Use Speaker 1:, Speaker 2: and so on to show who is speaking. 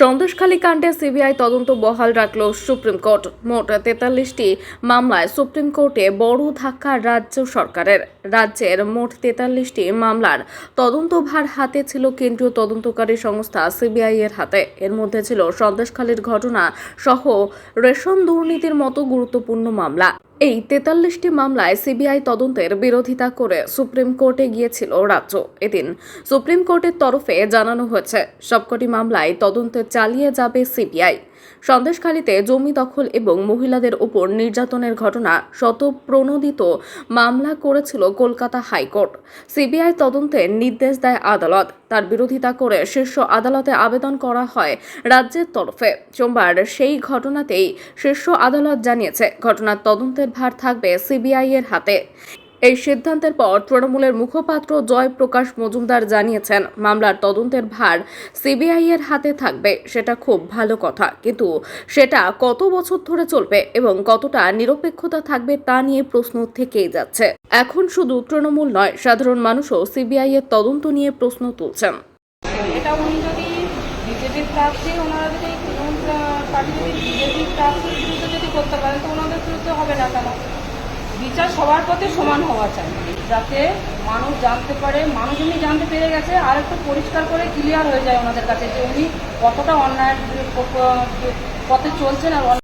Speaker 1: সন্দেশখালী কাণ্ডে সিবিআই তদন্ত বহাল রাখল সুপ্রিম কোর্ট। মোট তেতাল্লিশটি মামলায় সুপ্রিম কোর্টে বড় ধাক্কা রাজ্য সরকারের। রাজ্যের মোট তেতাল্লিশটি মামলার তদন্তভার হাতে ছিল কেন্দ্রীয় তদন্তকারী সংস্থা সিবিআই এর হাতে। এর মধ্যে ছিল সন্দেশখালীর ঘটনা সহ রেশন দুর্নীতির মতো গুরুত্বপূর্ণ মামলা। এই তেতাল্লিশটি মামলায় সিবিআই তদন্তের বিরোধিতা করে সুপ্রিম কোর্টে গিয়েছিল রাজ্য। এদিন সুপ্রিম কোর্টের তরফে জানানো হয়েছে, সবকটি মামলায় তদন্ত চালিয়ে যাবে সিবিআই। সন্দেশখালীতে জমি দখল এবং মহিলাদের ওপর নির্যাতনের ঘটনা শত প্রণোদিত মামলা করেছিল কলকাতা হাইকোর্ট। সিবিআই তদন্তের নির্দেশ দেয় আদালত। তার বিরোধিতা করে শীর্ষ আদালতে আবেদন করা হয় রাজ্যের তরফে। সোমবার সেই ঘটনাতেই শীর্ষ আদালত জানিয়েছে, ঘটনার তদন্তের ভার থাকবে সিবিআই এর হাতে। এই সিদ্ধান্তের পর তৃণমূলের মুখপাত্র জয়প্রকাশ মজুমদার জানিয়েছেন, মামলার তদন্তের ভার সিবিআই এর হাতে থাকবে, সেটা খুব ভালো কথা। কিন্তু সেটা কত বছর ধরে চলবে এবং কতটা নিরপেক্ষতা থাকবে তা নিয়ে প্রশ্ন থেকেই যাচ্ছে। এখন শুধু তৃণমূল নয়, সাধারণ মানুষও সিবিআই এর তদন্ত নিয়ে প্রশ্ন তুলছেন।
Speaker 2: করতে পারেন, তো ওনাদের বিরুদ্ধে হবে না কেন? বিচার সবার পথে সমান হওয়া চাই। যাতে মানুষ জানতে পারে, মানুষ উনি জানতে পেরে গেছে, আর একটু পরিষ্কার করে ক্লিয়ার হয়ে যায় ওনাদের কাছে যে উনি কতটা অন্যায়ের পথে চলছেন আর